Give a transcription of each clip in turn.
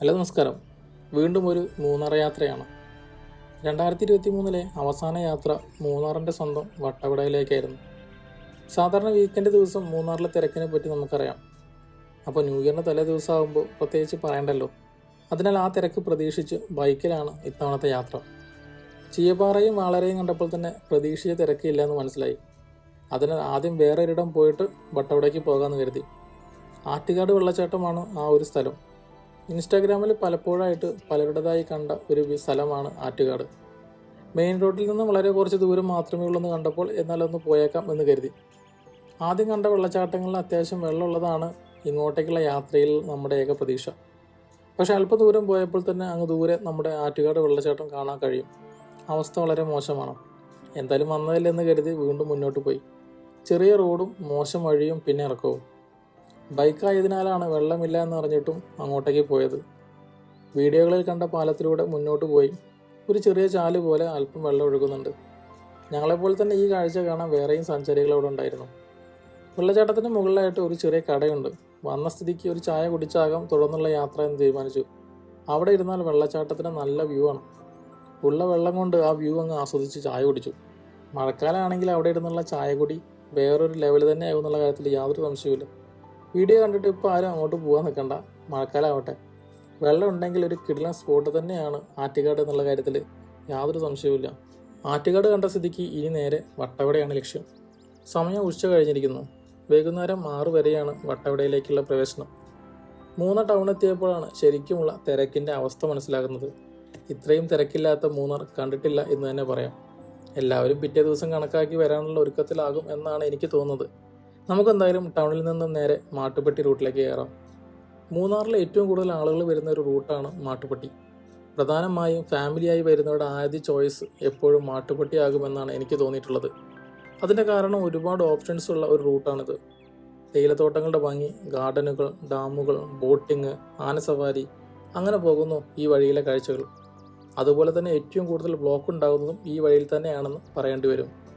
Hello നമസ്കാരം. വീണ്ടും ഒരു മൂന്നാർ യാത്രയാണ്. രണ്ടായിരത്തി ഇരുപത്തി മൂന്നിലെ അവസാന യാത്ര മൂന്നാറിന്റെ സ്വന്തം വട്ടവിടയിലേക്കായിരുന്നു. സാധാരണ വീക്കെൻഡ് ദിവസം മൂന്നാറിലെ തിരക്കിനെ പറ്റി നമുക്കറിയാം. അപ്പോൾ ന്യൂ ഇയറിന്റെ തലേ ദിവസമാകുമ്പോൾ പ്രത്യേകിച്ച് പറയണ്ടല്ലോ. അതിനാൽ ആ തിരക്ക് പ്രതീക്ഷിച്ച് ബൈക്കിലാണ് ഇത്തവണത്തെ യാത്ര. ചീയപ്പാറയും വാളരെയും കണ്ടപ്പോൾ തന്നെ പ്രതീക്ഷിച്ച തിരക്കില്ല എന്ന് മനസ്സിലായി. അതിനാൽ ആദ്യം വേറൊരിടം പോയിട്ട് വട്ടവിടയ്ക്ക് പോകാമെന്ന് കരുതി. ആറ്റുകാട് വെള്ളച്ചാട്ടമാണ് ആ ഒരു സ്ഥലം. ഇൻസ്റ്റാഗ്രാമിൽ പലപ്പോഴായിട്ട് പലരുടേതായി കണ്ട ഒരു സ്ഥലമാണ് ആറ്റുകാട്. മെയിൻ റോഡിൽ നിന്ന് വളരെ കുറച്ച് ദൂരം മാത്രമേ ഉള്ളൂ എന്ന് കണ്ടപ്പോൾ എന്നാലൊന്ന് പോയേക്കാം എന്ന് കരുതി. ആദ്യം കണ്ട വെള്ളച്ചാട്ടങ്ങളിൽ അത്യാവശ്യം വെള്ളമുള്ളതാണ് ഇങ്ങോട്ടേക്കുള്ള യാത്രയിൽ നമ്മുടെ ഏക പ്രതീക്ഷ. പക്ഷെ അല്പം ദൂരം പോയപ്പോൾ തന്നെ അങ്ങ് ദൂരെ നമ്മുടെ ആറ്റുകാട് വെള്ളച്ചാട്ടം കാണാൻ കഴിയും. അവസ്ഥ വളരെ മോശമാണ്. എന്തായാലും വന്നതില്ലെന്ന് കരുതി വീണ്ടും മുന്നോട്ട് പോയി. ചെറിയ റോഡും മോശം വഴിയും പിന്നെ ഇറക്കവും. ബൈക്കായതിനാലാണ് വെള്ളമില്ല എന്ന് അറിഞ്ഞിട്ടും അങ്ങോട്ടേക്ക് പോയത്. വീഡിയോകളിൽ കണ്ട പാലത്തിലൂടെ മുന്നോട്ട് പോയി. ഒരു ചെറിയ ചാൽ പോലെ അല്പം വെള്ളം ഒഴുകുന്നുണ്ട്. ഞങ്ങളെപ്പോലെ തന്നെ ഈ കാഴ്ച കാണാൻ വേറെയും സഞ്ചാരികൾ അവിടെ ഉണ്ടായിരുന്നു. വെള്ളച്ചാട്ടത്തിന് മുകളിലായിട്ട് ഒരു ചെറിയ കടയുണ്ട്. വന്ന സ്ഥിതിക്ക് ഒരു ചായ കുടിച്ചാകാം തുടർന്നുള്ള യാത്ര എന്ന് തീരുമാനിച്ചു. അവിടെ ഇരുന്നാൽ വെള്ളച്ചാട്ടത്തിന് നല്ല വ്യൂ ആണ്. ഉള്ള വെള്ളം കൊണ്ട് ആ വ്യൂ അങ്ങ് ആസ്വദിച്ച് ചായ കുടിച്ചു. മഴക്കാലമാണെങ്കിൽ അവിടെ ഇരുന്നുള്ള ചായ കുടി വേറൊരു ലെവൽ തന്നെ ആകുമെന്നുള്ള കാര്യത്തിൽ യാതൊരു സംശയവുമില്ല. വീഡിയോ കണ്ടിട്ട് ഇപ്പോൾ ആരും അങ്ങോട്ട് പോകാൻ നിൽക്കണ്ട മഴക്കാലമാവട്ടെ വെള്ളം ഉണ്ടെങ്കിൽ ഒരു കിടിലൻ സ്പോട്ട് തന്നെയാണ് ആറ്റുകാട് എന്നുള്ള കാര്യത്തിൽ യാതൊരു സംശയവുമില്ല. ആറ്റുകാട് കണ്ട സ്ഥിതിക്ക് ഇനി നേരെ വട്ടവടയാണ് ലക്ഷ്യം. സമയം ഉച്ച കഴിഞ്ഞിരിക്കുന്നു. വൈകുന്നേരം ആറ് വരെയാണ് വട്ടവടയിലേക്കുള്ള പ്രവേശനം. മൂന്നാർ ടൗൺ എത്തിയപ്പോഴാണ് ശരിക്കുമുള്ള തിരക്കിന്റെ അവസ്ഥ മനസ്സിലാകുന്നത്. ഇത്രയും തിരക്കില്ലാത്ത മൂന്നാർ കണ്ടിട്ടില്ല എന്ന് തന്നെ പറയാം. എല്ലാവരും പിറ്റേ ദിവസം കണക്കാക്കി വരാനുള്ള ഒരുക്കത്തിലാകും എന്നാണ് എനിക്ക് തോന്നുന്നത്. നമുക്കെന്തായാലും ടൗണിൽ നിന്നും നേരെ മാട്ടുപ്പെട്ടി റൂട്ടിലേക്ക് കയറാം. മൂന്നാറിലെ ഏറ്റവും കൂടുതൽ ആളുകൾ വരുന്ന ഒരു റൂട്ടാണ് മാട്ടുപ്പെട്ടി പ്രധാനമായും ഫാമിലിയായി വരുന്നവരുടെ ആദ്യ ചോയ്സ് എപ്പോഴും മാട്ടുപ്പെട്ടി ആകുമെന്നാണ് എനിക്ക് തോന്നിയിട്ടുള്ളത്. അതിന്റെ കാരണം ഒരുപാട് ഓപ്ഷൻസ് ഉള്ള ഒരു റൂട്ടാണിത്. തേയിലത്തോട്ടങ്ങളുടെ ഭംഗി ഗാർഡനുകൾ ഡാമുകൾ ബോട്ടിങ് ആനസവാരി അങ്ങനെ പോകുന്നു ഈ വഴിയിലെ കാഴ്ചകൾ. അതുപോലെ തന്നെ ഏറ്റവും കൂടുതൽ ബ്ലോക്ക് ഉണ്ടാകുന്നതും ഈ വഴിയിൽ തന്നെയാണെന്ന് പറയേണ്ടി വരും.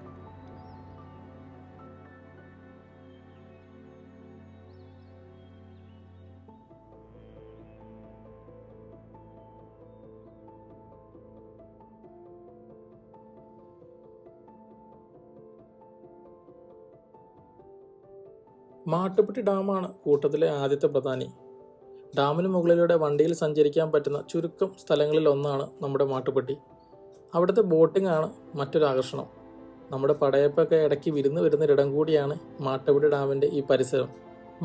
മാട്ടുപ്പെട്ടി ഡാമാണ് കൂട്ടത്തിലെ ആദ്യത്തെ പ്രധാനി. ഡാമിന് മുകളിലൂടെ വണ്ടിയിൽ സഞ്ചരിക്കാൻ പറ്റുന്ന ചുരുക്കം സ്ഥലങ്ങളിൽ ഒന്നാണ് നമ്മുടെ മാട്ടുപ്പെട്ടി. അവിടുത്തെ ബോട്ടിംഗ് ആണ് മറ്റൊരു ആകർഷണം. നമ്മുടെ പടയപ്പൊക്കെ ഇടയ്ക്ക് വിരുന്ന് വരുന്നൊരിടം കൂടിയാണ് മാട്ടുപ്പെട്ടി ഡാമിന്റെ ഈ പരിസരം.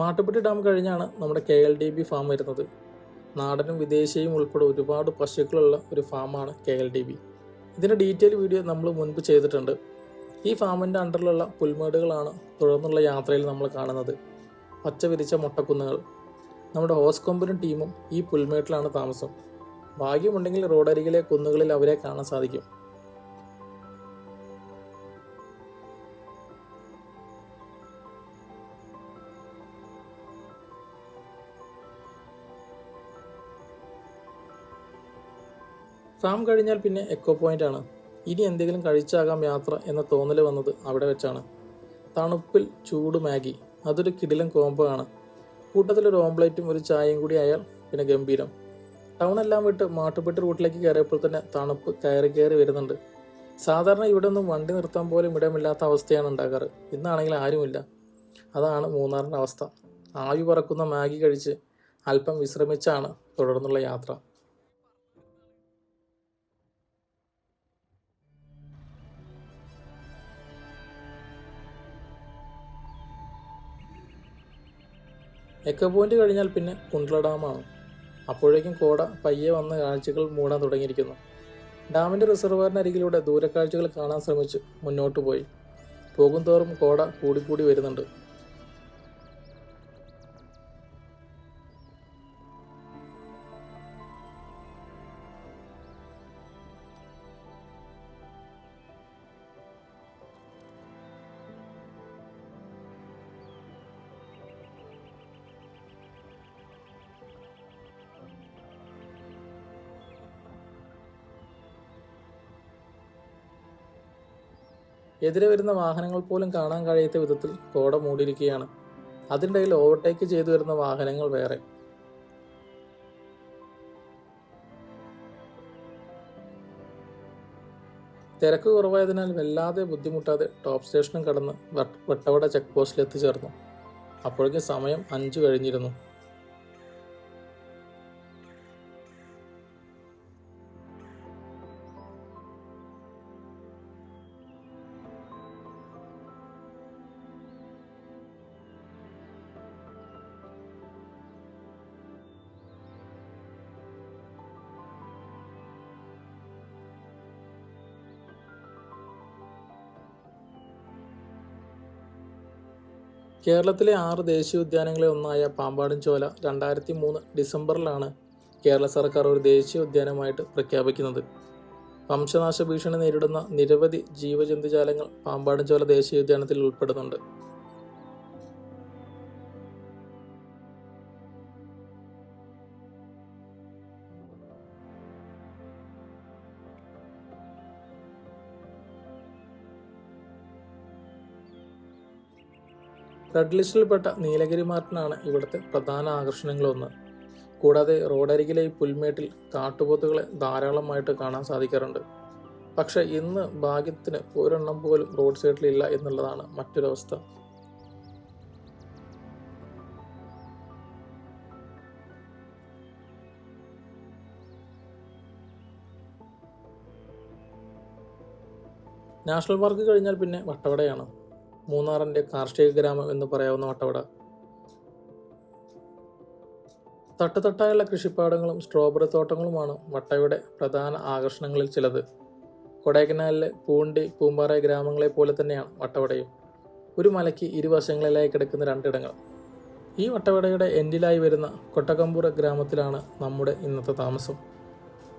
മാട്ടുപ്പെട്ടി ഡാം കഴിഞ്ഞാണ് നമ്മുടെ K L D B farm വരുന്നത്. നാടനും വിദേശിയും ഉൾപ്പെടെ ഒരുപാട് പശുക്കളുള്ള ഒരു ഫാമാണ് കെ എൽ ഡി ബി. ഇതിന്റെ ഡീറ്റെയിൽ വീഡിയോ നമ്മൾ മുൻപ് ചെയ്തിട്ടുണ്ട്. ഈ ഫാമിന്റെ അണ്ടറിലുള്ള പുൽമേടുകളാണ് തുടർന്നുള്ള യാത്രയിൽ നമ്മൾ കാണുന്നത്. പച്ച വിരിച്ച മുട്ടക്കുന്നുകൾ. നമ്മുടെ ഹോസ്കൊമ്പനും ടീമും ഈ പുൽമേട്ടിലാണ് താമസം. ഭാഗ്യമുണ്ടെങ്കിൽ റോഡരികിലെ കുന്നുകളിൽ അവരെ കാണാൻ സാധിക്കും. ഫാം കഴിഞ്ഞാൽ പിന്നെ എക്കോ പോയിന്റ് ആണ്. ഇനി എന്തെങ്കിലും കഴിച്ചാകാം യാത്ര എന്ന തോന്നൽ വന്നത് അവിടെ വെച്ചാണ്. തണുപ്പിൽ ചൂട് മാഗി. അതൊരു കിടിലൻ കോംബോ ആണ് കൂട്ടത്തിലൊരു ഓംപ്ലേറ്റും ഒരു ചായയും കൂടി ആയാൽ പിന്നെ ഗംഭീരം. ടൗൺ എല്ലാം വിട്ട് മാട്ടുപെട്ടി റൂട്ടിലേക്ക് കയറിയപ്പോൾ തന്നെ തണുപ്പ് കയറി കയറി വരുന്നുണ്ട്. സാധാരണ ഇവിടെ ഒന്നും വണ്ടി നിർത്താൻ പോലും ഇടമില്ലാത്ത അവസ്ഥയാണ് ഉണ്ടാകാറ്. ഇന്നാണെങ്കിൽ ആരുമില്ല. അതാണ് മൂന്നാറിന്റെ അവസ്ഥ. ആവി പറക്കുന്ന മാഗി കഴിച്ച് അല്പം വിശ്രമിച്ചാണ് തുടർന്നുള്ള യാത്ര. എക്കോ പോയിന്റ് കഴിഞ്ഞാൽ പിന്നെ കുണ്ട്ല ഡാമാണ് അപ്പോഴേക്കും കോട പയ്യെ വന്ന കാഴ്ചകൾ മൂടാൻ തുടങ്ങിയിരിക്കുന്നു. ഡാമിന്റെ റിസർവറിനരികിലൂടെ ദൂരക്കാഴ്ചകൾ കാണാൻ ശ്രമിച്ച് മുന്നോട്ട് പോയി. പോകുന്തോറും കോട കൂടിക്കൂടി വരുന്നുണ്ട്. എതിരെ വരുന്ന വാഹനങ്ങൾ പോലും കാണാൻ കഴിയാത്ത വിധത്തിൽ കോട മൂടിയിരിക്കുകയാണ്. അതിനിടയിൽ ഓവർടേക്ക് ചെയ്തു വരുന്ന വാഹനങ്ങൾ വേറെ. തിരക്ക് കുറവായതിനാൽ വല്ലാതെ ബുദ്ധിമുട്ടാതെ ടോപ്പ് സ്റ്റേഷനും കടന്ന് വട്ടവട ചെക്ക് പോസ്റ്റിൽ എത്തിച്ചേർന്നു. അപ്പോഴേക്കും സമയം അഞ്ചു കഴിഞ്ഞിരുന്നു. കേരളത്തിലെ ആറ് ദേശീയ ഉദ്യാനങ്ങളിൽ ഒന്നായ പാമ്പാടും ചോല രണ്ടായിരത്തി മൂന്ന് ഡിസംബറിലാണ് കേരള സർക്കാർ ഒരു ദേശീയ ഉദ്യാനമായിട്ട് പ്രഖ്യാപിക്കുന്നത്. വംശനാശ ഭീഷണി നേരിടുന്ന നിരവധി ജീവജന്തുജാലങ്ങൾ പാമ്പാടും ചോല ദേശീയോദ്യാനത്തിൽ ഉൾപ്പെടുന്നുണ്ട്. റെഡ് ലിസ്റ്റിൽപ്പെട്ട നീലഗിരി മാർട്ടിനാണ് ഇവിടുത്തെ പ്രധാന ആകർഷണങ്ങളൊന്ന് കൂടാതെ റോഡരികിലെ ഈ പുൽമേട്ടിൽ കാട്ടുപോത്തുകളെ ധാരാളമായിട്ട് കാണാൻ സാധിക്കാറുണ്ട്. പക്ഷെ ഇന്ന് ഭാഗ്യത്തിന് ഒരെണ്ണം പോലും റോഡ് സൈഡിലില്ല എന്നുള്ളതാണ് മറ്റൊരവസ്ഥ. നാഷണൽ പാർക്ക് കഴിഞ്ഞാൽ പിന്നെ വട്ടവടയാണ്. മൂന്നാറിന്റെ കാർഷിക ഗ്രാമം എന്ന് പറയാവുന്ന വട്ടവട. തട്ടുതട്ടായുള്ള കൃഷിപ്പാടങ്ങളും സ്ട്രോബെറി തോട്ടങ്ങളുമാണ് വട്ടയുടെ പ്രധാന ആകർഷണങ്ങളിൽ ചിലത്. കൊടൈക്കനാലിലെ പൂണ്ടി പൂമ്പാറ ഗ്രാമങ്ങളെ പോലെ തന്നെയാണ് വട്ടവടയും. ഒരു മലയ്ക്ക് ഇരുവശങ്ങളിലായി കിടക്കുന്ന രണ്ടിടങ്ങൾ. ഈ വട്ടവടയുടെ എൻഡിലായി വരുന്ന കൊട്ടക്കമ്പൂർ ഗ്രാമത്തിലാണ് നമ്മുടെ ഇന്നത്തെ താമസം.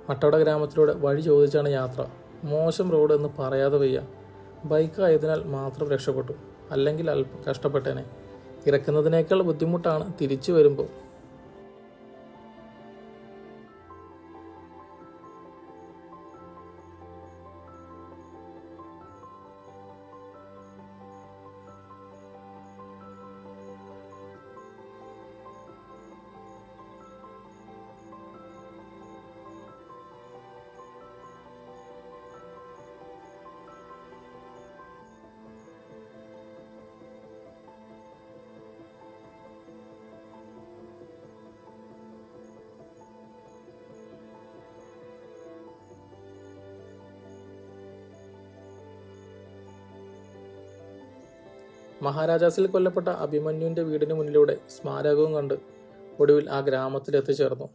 വട്ടവട ഗ്രാമത്തിലൂടെ വഴി ചോദിച്ചാണ് യാത്ര. മോശം റോഡ് എന്ന് പറയാതെ വയ്യ. ബൈക്ക് ആയതിനാൽ മാത്രം രക്ഷപ്പെട്ടു. അല്ലെങ്കിൽ അല്പം കഷ്ടപ്പെട്ടേനെ. ഇറക്കുന്നതിനേക്കാൾ ബുദ്ധിമുട്ടാണ് തിരിച്ചു വരുമ്പോൾ. മഹാരാജാസിൽ കൊല്ലപ്പെട്ട അഭിമന്യുവിന്റെ വീടിന് മുന്നിലൂടെ സ്മാരകവും കണ്ട് ഒടുവിൽ ആ ഗ്രാമത്തിൽ എത്തിച്ചേർന്നു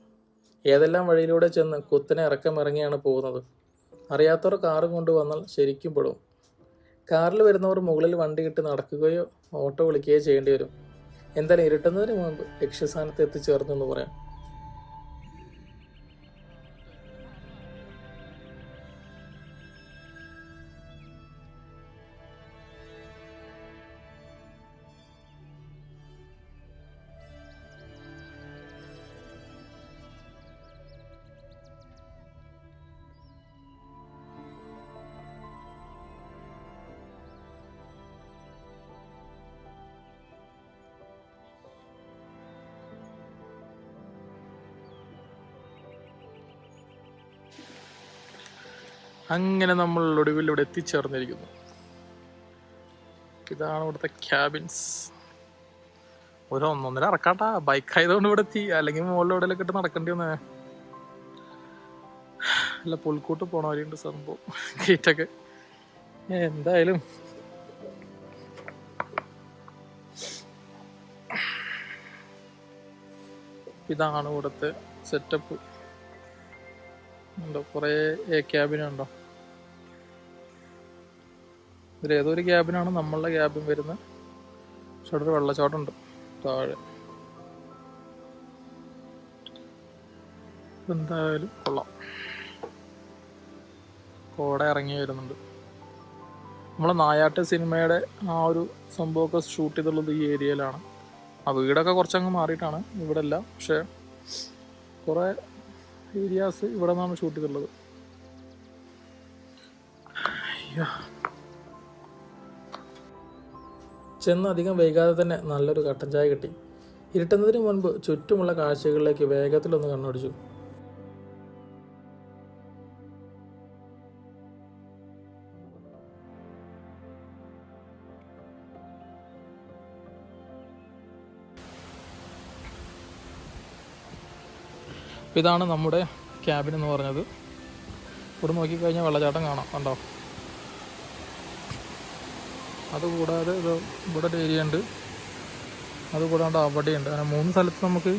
ഏതെല്ലാം വഴിയിലൂടെ ചെന്ന് കുത്തനെ ഇറക്കമിറങ്ങിയാണ് പോകുന്നത്? അറിയാത്തവർ കാറ് കൊണ്ടുവന്നാൽ ശരിക്കും പെടും കാറിൽ വരുന്നവർ മുകളിൽ വണ്ടി ഇട്ട് നടക്കുകയോ ഓട്ടോ വിളിക്കുകയോ ചെയ്യേണ്ടി വരും. എന്തായാലും ഇരുട്ടുന്നതിന് മുമ്പ് ലക്ഷ്യസ്ഥാനത്ത് എത്തിച്ചേർന്നു എന്ന് പറയാം. അങ്ങനെ നമ്മൾ ഒടുവിൽ ഇവിടെ എത്തിച്ചേർന്നിരിക്കുന്നു. ഇതാണ് ഇവിടുത്തെ ക്യാബിൻസ് ഒരു ഒന്നൊന്നര ഇറക്കാട്ടാ ബൈക്ക് ആയതുകൊണ്ട് ഇവിടെ എത്തി. അല്ലെങ്കിൽ മുകളിൽ എവിടെയെല്ലാം ഇട്ട് നടക്കേണ്ടി വന്നേ. അല്ല പുൽക്കൂട്ട് പോണ വഴിയുണ്ട് സംഭവം. ഗേറ്റൊക്കെ എന്തായാലും. ഇതാണ് ഇവിടുത്തെ സെറ്റപ്പ് ഉണ്ടോ? കുറേ ക്യാബിനുണ്ടോ ഇതിൽ ഏതോ ഒരു ക്യാബിനാണ് നമ്മളുടെ ക്യാബിൻ വരുന്നത്. പക്ഷെ അവിടെ ഒരു വെള്ളച്ചാട്ടമുണ്ട് താഴെ. എന്തായാലും കൊള്ളാം. കോട ഇറങ്ങി വരുന്നുണ്ട്. നമ്മളെ നായാട്ട് സിനിമയുടെ ആ ഒരു സംഭവമൊക്കെ ഷൂട്ട് ചെയ്തുള്ളത് ഈ ഏരിയയിലാണ്. ആ വീടൊക്കെ കുറച്ചങ്ങ് മാറിയിട്ടാണ് ഇവിടെ അല്ല പക്ഷേ കുറേ ഏരിയാസ് ഇവിടെ നിന്നാണ് ഷൂട്ട് ചെയ്തിട്ടുള്ളത്. ചെന്ന് അധികം വൈകാതെ തന്നെ നല്ലൊരു കട്ടൻ ചായ കിട്ടി. ഇരുട്ടുന്നതിന് മുൻപ് ചുറ്റുമുള്ള കാഴ്ചകളിലേക്ക് വേഗത്തിലൊന്ന് കണ്ണോടിച്ചു. ഇതാണ് നമ്മുടെ ക്യാബിൻ എന്ന് പറഞ്ഞത്. ഇവിടെ നോക്കിക്കഴിഞ്ഞാൽ വെള്ളച്ചാട്ടം കാണാം കണ്ടോ? അതുകൂടാതെ ഇത് ഇവിടെ ഒരു ഏരിയ ഉണ്ട്. അതുകൂടാണ്ട് അവിടെയുണ്ട്. അങ്ങനെ മൂന്ന് സ്ഥലത്ത് നമുക്ക്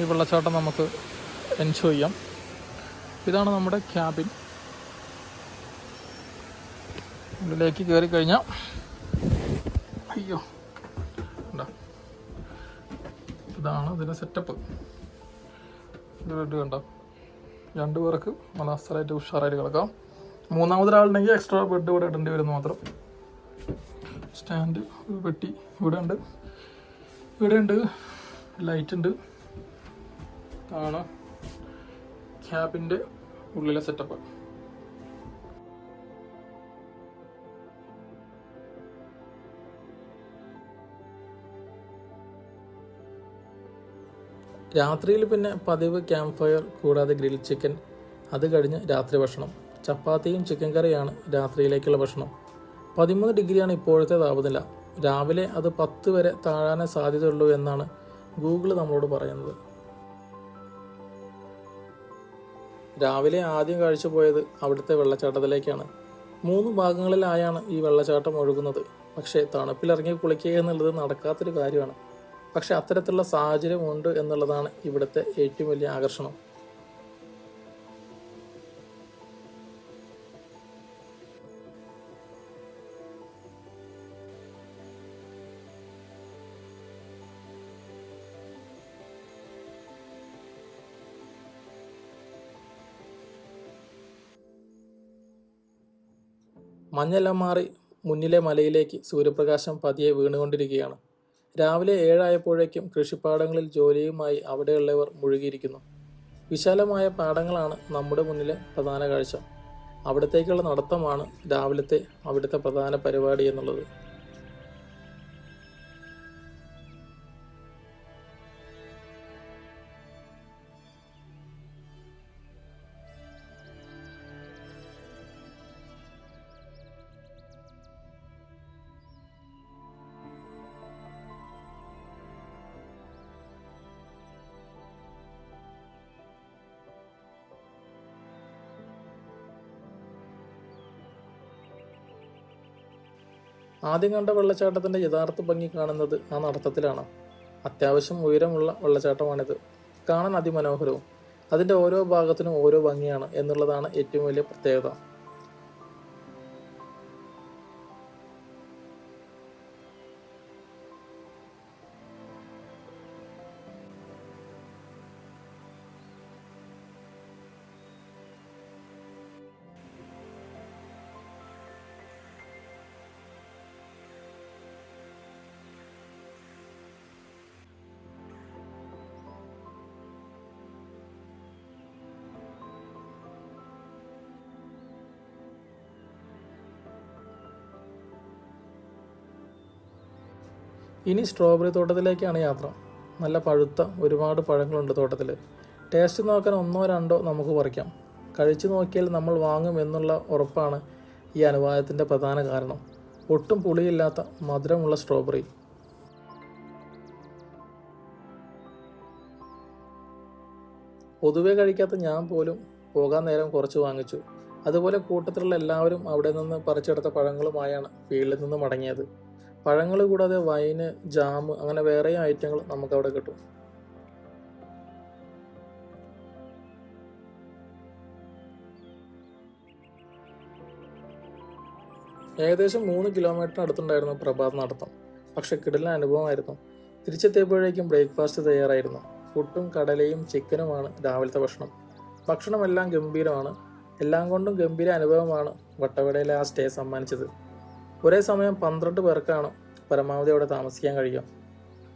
ഈ വെള്ളച്ചാട്ടം നമുക്ക് എൻജോയ് ചെയ്യാം. ഇതാണ് നമ്മുടെ ക്യാബിൻ ഉള്ളിലേക്ക് കയറി കഴിഞ്ഞാൽ അയ്യോ ഇതാണ് ഇതിന്റെ സെറ്റപ്പ് ബെഡ് കണ്ടോ? രണ്ട് പേർക്ക് മനസ്ഥലമായിട്ട് ഉഷാറായിട്ട് കിടക്കാം. മൂന്നാമതൊരാളുണ്ടെങ്കിൽ എക്സ്ട്രാ ബെഡ് ഇവിടെ ഇടേണ്ടി വരും മാത്രം. സ്റ്റാൻഡ് പെട്ടി ഇവിടെ ഉണ്ട്. ഇവിടെ ഉണ്ട്. ലൈറ്റ് ഉണ്ട്. ആണ് ക്യാബിന്റെ ഉള്ളിലെ സെറ്റപ്പ് രാത്രിയിൽ പിന്നെ പതിവ് ക്യാമ്പ് ഫയർ കൂടാതെ ഗ്രിൽ ചിക്കൻ അത് കഴിഞ്ഞ് രാത്രി ഭക്ഷണം. ചപ്പാത്തിയും ചിക്കൻ കറിയാണ് രാത്രിയിലേക്കുള്ള ഭക്ഷണം. പതിമൂന്ന് ഡിഗ്രിയാണ് ഇപ്പോഴത്തെ താപനില. രാവിലെ അത് പത്ത് വരെ താഴാനേ സാധ്യതയുള്ളൂ എന്നാണ് ഗൂഗിൾ നമ്മളോട് പറയുന്നത്. രാവിലെ ആദ്യം കഴിച്ചു പോയത് അവിടുത്തെ വെള്ളച്ചാട്ടത്തിലേക്കാണ്. മൂന്ന് ഭാഗങ്ങളിലായാണ് ഈ വെള്ളച്ചാട്ടം ഒഴുകുന്നത്. പക്ഷേ തണുപ്പിലിറങ്ങി കുളിക്കുക എന്നുള്ളത് നടക്കാത്തൊരു കാര്യമാണ്. പക്ഷെ അത്തരത്തിലുള്ള സാഹചര്യം ഉണ്ട് എന്നുള്ളതാണ് ഇവിടുത്തെ ഏറ്റവും വലിയ ആകർഷണം. മഞ്ഞെല്ലാം മാറി മുന്നിലെ മലയിലേക്ക് സൂര്യപ്രകാശം പതിയെ വീണുകൊണ്ടിരിക്കുകയാണ്. രാവിലെ ഏഴായപ്പോഴേക്കും കൃഷിപ്പാടങ്ങളിൽ ജോലിയുമായി അവിടെയുള്ളവർ മുഴുകിയിരിക്കുന്നു. വിശാലമായ പാടങ്ങളാണ് നമ്മുടെ മുന്നിലെ പ്രധാന കാഴ്ച. അവിടത്തേക്കുള്ള നടത്തമാണ് രാവിലത്തെ അവിടുത്തെ പ്രധാന പരിപാടി എന്നുള്ളത്. ആദ്യം കണ്ട വെള്ളച്ചാട്ടത്തിന്റെ യഥാർത്ഥ ഭംഗി കാണുന്നത് ആ നടത്തത്തിലാണ്. അത്യാവശ്യം ഉയരമുള്ള വെള്ളച്ചാട്ടമാണിത്. കാണാൻ അതിമനോഹരവും അതിന്റെ ഓരോ ഭാഗത്തിനും ഓരോ ഭംഗിയാണ് എന്നുള്ളതാണ് ഏറ്റവും വലിയ പ്രത്യേകത. ഇനി സ്ട്രോബെറി തോട്ടത്തിലേക്കാണ് യാത്ര. നല്ല പഴുത്ത ഒരുപാട് പഴങ്ങളുണ്ട് തോട്ടത്തിൽ ടേസ്റ്റ് നോക്കാൻ ഒന്നോ രണ്ടോ നമുക്ക് പറിക്കാം. കഴിച്ചു നോക്കിയാൽ നമ്മൾ വാങ്ങും എന്നുള്ള ഉറപ്പാണ് ഈ അനുവാദത്തിന്റെ പ്രധാന കാരണം. ഒട്ടും പുളിയില്ലാത്ത മധുരമുള്ള സ്ട്രോബെറി പൊതുവെ കഴിക്കാത്ത ഞാൻ പോലും പോകാൻ നേരം കുറച്ച് വാങ്ങിച്ചു. അതുപോലെ കൂട്ടത്തിലുള്ള എല്ലാവരും അവിടെ നിന്ന് പറിച്ചെടുത്ത പഴങ്ങളുമായാണ് ഫീൽഡിൽ നിന്ന് മടങ്ങിയത്. പഴങ്ങൾ കൂടാതെ വൈന് ജാം അങ്ങനെ വേറെ ഐറ്റങ്ങൾ നമുക്ക് അവിടെ കിട്ടും. ഏകദേശം മൂന്ന് കിലോമീറ്റർ അടുത്തുണ്ടായിരുന്നു പ്രഭാത് നടത്തം. പക്ഷെ കിടലിന് അനുഭവമായിരുന്നു. തിരിച്ചെത്തിയപ്പോഴേക്കും ബ്രേക്ക്ഫാസ്റ്റ് തയ്യാറായിരുന്നു. പുട്ടും കടലയും ചിക്കനുമാണ് രാവിലത്തെ ഭക്ഷണം. ഭക്ഷണമെല്ലാം ഗംഭീരമാണ്. എല്ലാം കൊണ്ടും ഗംഭീര അനുഭവമാണ് വട്ടവടയിലെ ആ സ്റ്റേ സമ്മാനിച്ചത്. ഒരേ സമയം പന്ത്രണ്ട് പേർക്കാണ് പരമാവധി അവിടെ താമസിക്കാൻ കഴിയുക.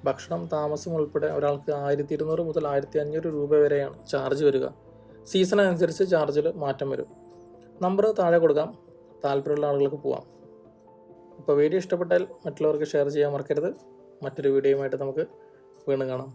ഭക്ഷണം താമസം ഉൾപ്പെടെ ഒരാൾക്ക് ആയിരത്തി ഇരുന്നൂറ് മുതൽ ആയിരത്തി അഞ്ഞൂറ് രൂപ വരെയാണ് ചാർജ് വരിക. സീസൺ അനുസരിച്ച് ചാർജിൽ മാറ്റം വരും. നമ്പർ താഴെ കൊടുക്കാം. താല്പര്യമുള്ള ആളുകൾക്ക് പോവാം. അപ്പോൾ വീഡിയോ ഇഷ്ടപ്പെട്ടാൽ മറ്റുള്ളവർക്ക് ഷെയർ ചെയ്യാൻ മറക്കരുത്. മറ്റൊരു വീഡിയോയുമായിട്ട് നമുക്ക് വീണ്ടും കാണാം.